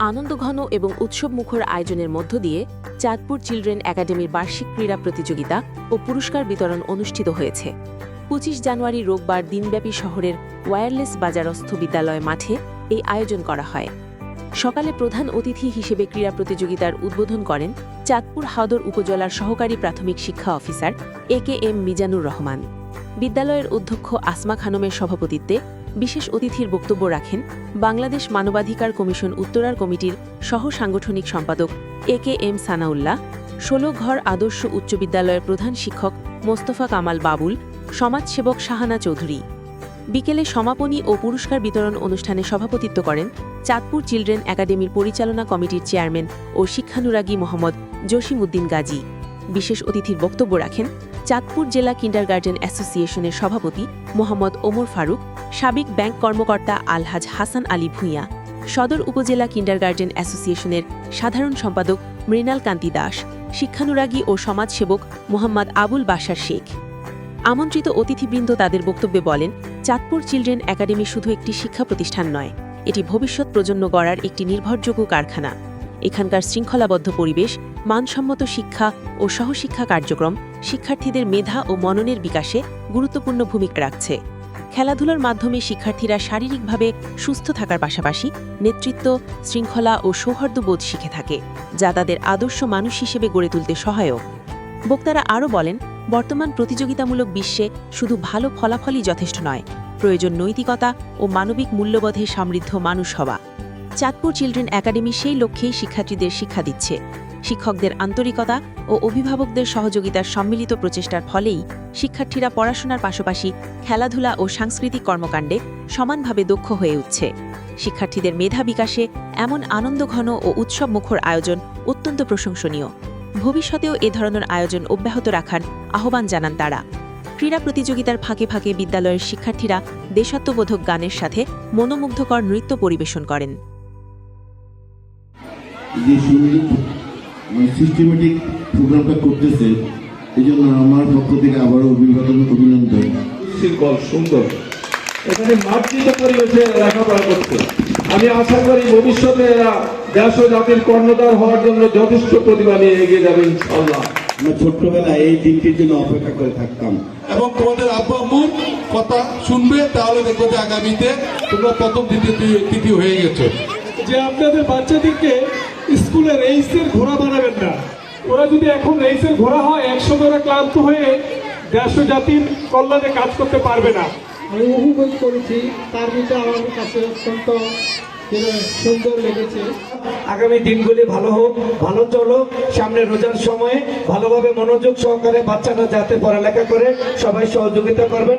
আনন্দঘন এবং উৎসবমুখর আয়োজনের মধ্য দিয়ে চাঁদপুর চিলড্রেন একাডেমির বার্ষিক ক্রীড়া প্রতিযোগিতা ও পুরস্কার বিতরণ অনুষ্ঠিত হয়েছে। পঁচিশ জানুয়ারি রোববার দিনব্যাপী শহরের ওয়্যারলেস বাজারস্থ বিদ্যালয় মাঠে এই আয়োজন করা হয়। সকালে প্রধান অতিথি হিসেবে ক্রীড়া প্রতিযোগিতার উদ্বোধন করেন চাঁদপুর হাওদর উপজেলার সহকারী প্রাথমিক শিক্ষা officer A K M Mizanur Rahman. বিদ্যালয়ের অধ্যক্ষ আসমা খানমের সভাপতিত্বে বিশেষ অতিথির বক্তব্য রাখেন বাংলাদেশ মানবাধিকার কমিশন উত্তরার কমিটির সহ সাংগঠনিক সম্পাদক এ কে এম সানাউল্লাহ, ষোলো ঘর আদর্শ উচ্চ বিদ্যালয়ের প্রধান শিক্ষক মোস্তফা কামাল বাবুল, সমাজসেবক শাহানা চৌধুরী। বিকেলে সমাপনী ও পুরস্কার বিতরণ অনুষ্ঠানে সভাপতিত্ব করেন চাঁদপুর চিলড্রেন একাডেমির পরিচালনা কমিটির চেয়ারম্যান ও শিক্ষানুরাগী মোহাম্মদ জসিমউদ্দিন গাজী। বিশেষ অতিথির বক্তব্য রাখেন চাঁদপুর জেলা কিন্ডারগার্টেন অ্যাসোসিয়েশনের সভাপতি মোহাম্মদ ওমর ফারুক সাবেক ব্যাংক কর্মকর্তা আলহাজ হাসান আলী ভূঁইয়া, সদর উপজেলা কিন্ডারগার্টেন অ্যাসোসিয়েশনের সাধারণ সম্পাদক মৃণাল কান্তি দাস, শিক্ষানুরাগী ও সমাজসেবক মোহাম্মদ আবুল বাশার শেখ। আমন্ত্রিত অতিথিবৃন্দ তাদের বক্তব্যে বলেন, চাঁদপুর চিলড্রেন একাডেমি শুধু একটি শিক্ষা প্রতিষ্ঠান নয়, এটি ভবিষ্যৎ প্রজন্ম গড়ার একটি নির্ভরযোগ্য কারখানা। এখানকার শৃঙ্খলাবদ্ধ পরিবেশ, মানসম্মত শিক্ষা ও সহশিক্ষা কার্যক্রম শিক্ষার্থীদের মেধা ও মননের বিকাশে গুরুত্বপূর্ণ ভূমিকা রাখছে। খেলাধুলার মাধ্যমে শিক্ষার্থীরা শারীরিকভাবে সুস্থ থাকার পাশাপাশি নেতৃত্ব, শৃঙ্খলা ও সৌহার্দ্যবোধ শিখে থাকে, যা তাদের আদর্শ মানুষ হিসেবে গড়ে তুলতে সহায়ক। বক্তারা আরও বলেন, বর্তমান প্রতিযোগিতামূলক বিশ্বে শুধু ভালো ফলাফলই যথেষ্ট নয়, প্রয়োজন নৈতিকতা ও মানবিক মূল্যবোধে সমৃদ্ধ মানুষ হওয়া। চাঁদপুর চিলড্রেন একাডেমি সেই লক্ষ্যেই শিক্ষার্থীদের শিক্ষা দিচ্ছে। শিক্ষকদের আন্তরিকতা ও অভিভাবকদের সহযোগিতার সম্মিলিত প্রচেষ্টার ফলেই শিক্ষার্থীরা পড়াশোনার পাশাপাশি খেলাধুলা ও সাংস্কৃতিক কর্মকাণ্ডে সমানভাবে দক্ষ হয়ে উঠছে। শিক্ষার্থীদের মেধা বিকাশে এমন আনন্দঘন ও উৎসব মুখর আয়োজন অত্যন্ত প্রশংসনীয়। ভবিষ্যতেও এ ধরনের আয়োজন অব্যাহত রাখার আহ্বান জানান তারা। ক্রীড়া প্রতিযোগিতার ফাঁকে ফাঁকে বিদ্যালয়ের শিক্ষার্থীরা দেশাত্মবোধক গানের সাথে মনোমুগ্ধকর নৃত্য পরিবেশন করেন। সিস্টেমেটিক প্রোগ্রামটা করতেছে এই জন্য আমার পক্ষ থেকে আবারও অভিবাদন অভিনন্দন। শৃঙ্খল সুন্দর। এখানে মার্জিত পরিবেশে লেখাপড়া করছে। আমি আশা করি ভবিষ্যতে এরা দেশ ও জাতির কর্ণধার হওয়ার জন্য যথেষ্ট প্রতিভা নিয়ে এগিয়ে যাবে ইনশাল্লাহ আমরা ছোট্টবেলায় এই দিনটির জন্য অপেক্ষা করে থাকতাম। এবং তোমাদের আব্বা আম্মুর কথা শুনবে তাহলে দেখবে যে আগামীতে তোমরা প্রথম দ্বিতীয় তৃতীয়- তৃতীয় হয়ে গেছো। যে আপনাদের বাচ্চাদেরকে স্কুলে রেইসের ঘোড়া বানাবেন না। ওরা যদি এখন রেইসের ঘোড়া হয় একসময় ওরা ক্লান্ত হয়ে দেশ জাতির কল্যাণে কাজ করতে পারবে না। আমি উপভোগ করেছি তার ভিতরে আমার কাছে অত্যন্ত সুন্দর লেগেছে। আগামী দিনগুলি ভালো হোক ভালো চলো সামনে রোজার সময়ে ভালোভাবে মনোযোগ সহকারে বাচ্চারা যাতে পড়ালেখা করে সবাই সহযোগিতা করবেন।